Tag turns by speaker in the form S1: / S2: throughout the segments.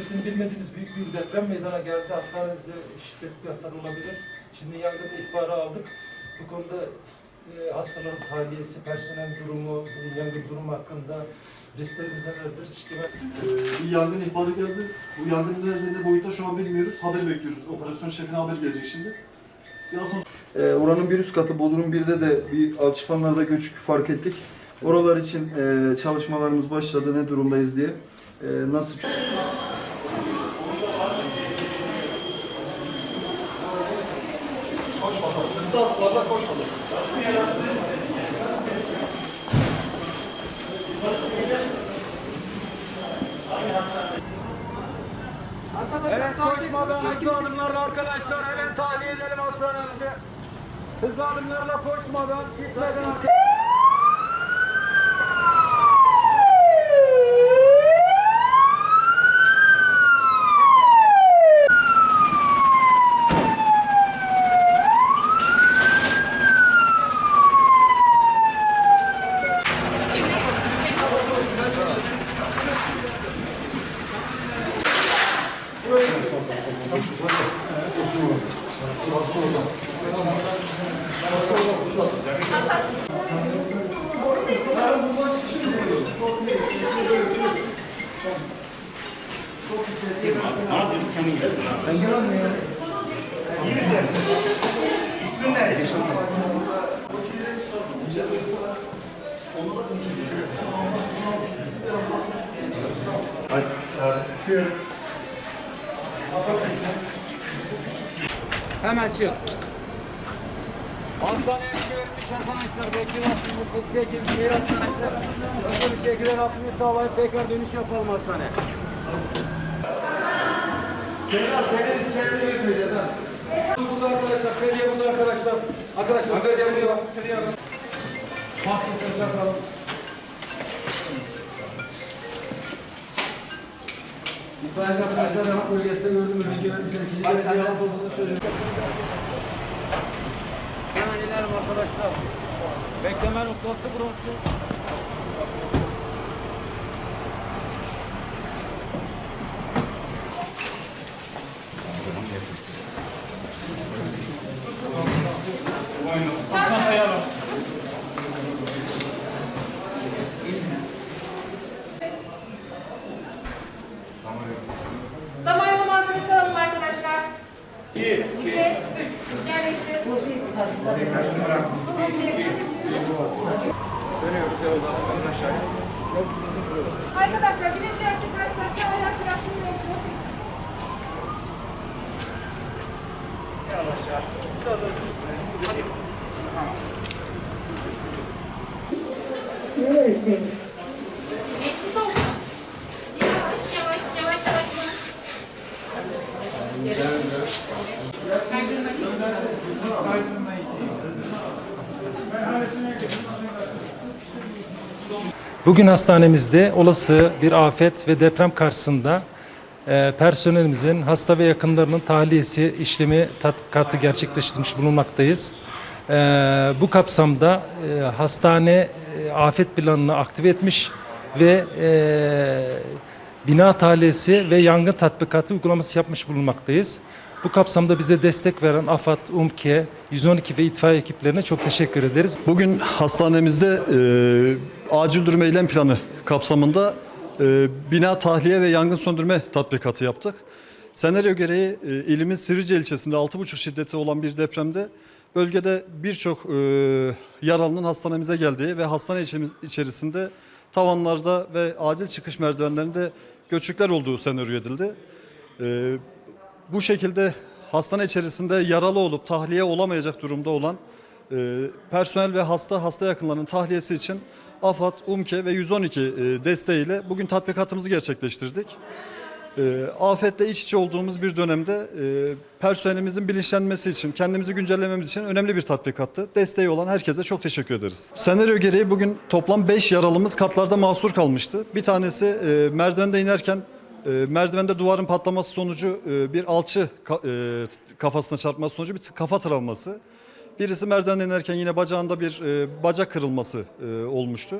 S1: Şiddetini bilmediğimiz büyük bir deprem meydana geldi. Hastanemizde şiddetli hasar olabilir. Şimdi yangın ihbarı aldık. Bu konuda e, hastaların tahliyesi, personel durumu, yangın durumu hakkında risklerimiz nelerdir? Şikayet
S2: Ee, bir yangın ihbarı geldi. Bu yangın nerede boyutta şu an bilmiyoruz. Haber bekliyoruz. Operasyon şefine haber gelecek şimdi. Biraz sonra Ee, oranın bir üst katı Bodrum 1'de de bir alçıpanlarda göçük fark ettik. Oralar için e, çalışmalarımız başladı ne durumdayız diye. E, nasıl koş bakalım. Hızlı atıklarla koş bakalım.
S3: Evet koşmadan hızlı adımlarla arkadaşlar hemen tahliye edelim hastanemizi. Hızlı adımlarla koşmadan gitmeden
S2: Hasta olan. Hasta olan kuşlar. Ben buradan çıkışını koyuyorum.
S3: Çok
S2: iyi.
S3: Çok iyi. Ben gelemiyorum. İyi misin? İsmin ne? Yaşamaz.
S2: Onu da Thank you.
S3: Hemen çık. Hastaneye güvenlik arkadaşlar bekliyorlar. Kudüs Hekim Şehir Hastanesi. Hızlı bir şekilde Rabbimiz sağlayıp tekrar dönüş yapalım hastaneye. Burada arkadaşlar, Feriye burada arkadaşlar. Arkadaşlar Feriye burada. Feriye burada. Maskesini takalım. İtfaiyeci arkadaşlar rahat bölgesinde gördüm bilgi vermişler. İkinci derece rahat olduğunu söylüyor. Hemen inelim arkadaşlar. Bekleme noktası burası. Bir, iki,
S4: üç. Yerleştir.
S3: Arkadaşlar
S4: birinci açık hastalıkta ayak bırakılmıyor. Geçmiş olsun. Yavaş yavaş yavaş yavaş.
S1: Bugün hastanemizde olası bir afet ve deprem karşısında e, personelimizin hasta ve yakınlarının tahliyesi işlemi tatbikatı gerçekleştirmiş bulunmaktayız. E, bu kapsamda e, hastane e, afet planını aktive etmiş ve e, bina tahliyesi ve yangın tatbikatı uygulaması yapmış bulunmaktayız. Bu kapsamda bize destek veren AFAD, UMKE, 112 ve itfaiye ekiplerine çok teşekkür ederiz.
S2: Bugün hastanemizde e, acil durum eylem planı kapsamında e, bina tahliye ve yangın söndürme tatbikatı yaptık. Senaryo gereği e, ilimiz Sirice ilçesinde 6,5 şiddeti olan bir depremde bölgede birçok e, yaralının hastanemize geldiği ve hastane içimiz- içerisinde tavanlarda ve acil çıkış merdivenlerinde göçükler olduğu senaryo edildi. E, bu şekilde hastane içerisinde yaralı olup tahliye olamayacak durumda olan e, personel ve hasta hasta yakınlarının tahliyesi için AFAD, UMKE ve 112 e, desteğiyle bugün tatbikatımızı gerçekleştirdik. E, afetle iç içe olduğumuz bir dönemde e, personelimizin bilinçlenmesi için, kendimizi güncellememiz için önemli bir tatbikattı. Desteği olan herkese çok teşekkür ederiz. Senaryo gereği bugün toplam 5 yaralımız katlarda mahsur kalmıştı. Bir tanesi e, merdivende inerken e, merdivende duvarın patlaması sonucu e, bir alçı ka- e, kafasına çarpması sonucu bir kafa travması. Birisi merdivenden inerken yine bacağında bir e, bacak kırılması e, olmuştu.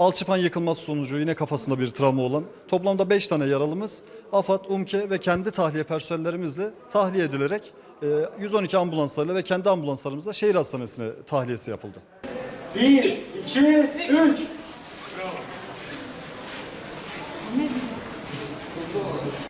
S2: Alçıpan yıkılması sonucu yine kafasında bir travma olan toplamda 5 tane yaralımız AFAD, UMKE ve kendi tahliye personellerimizle tahliye edilerek e, 112 ambulanslarıyla ve kendi ambulanslarımızla şehir hastanesine tahliyesi yapıldı.
S3: Bir, iki, üç.